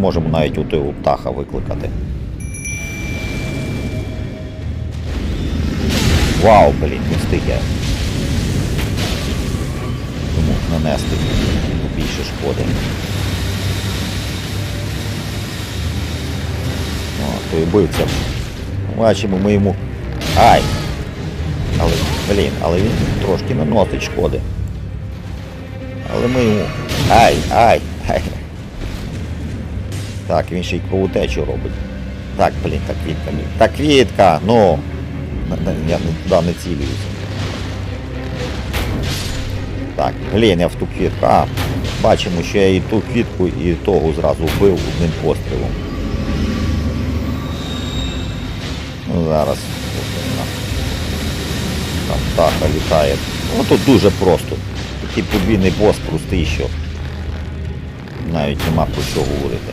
можемо навіть у того птаха викликати. Вау, блін, не встиг я. Тому нанести більше шкоди. О, той вбивця. Бачимо, ми йому. Ай! Але, блін, але він трошки наносить шкоди. Але ми йому. Ай, ай, ай. Так, він ще й кровотечу робить. Так, блін, та квітка. Та квітка, ну. Я туди не цілююся. Так, блін, я в ту квітку. А, бачимо, що я і ту квітку, і того зразу вбив одним пострілом. Ну зараз. Там птаха літає. Ну тут дуже просто. Такий подвійний бос простий, що навіть нема про що говорити.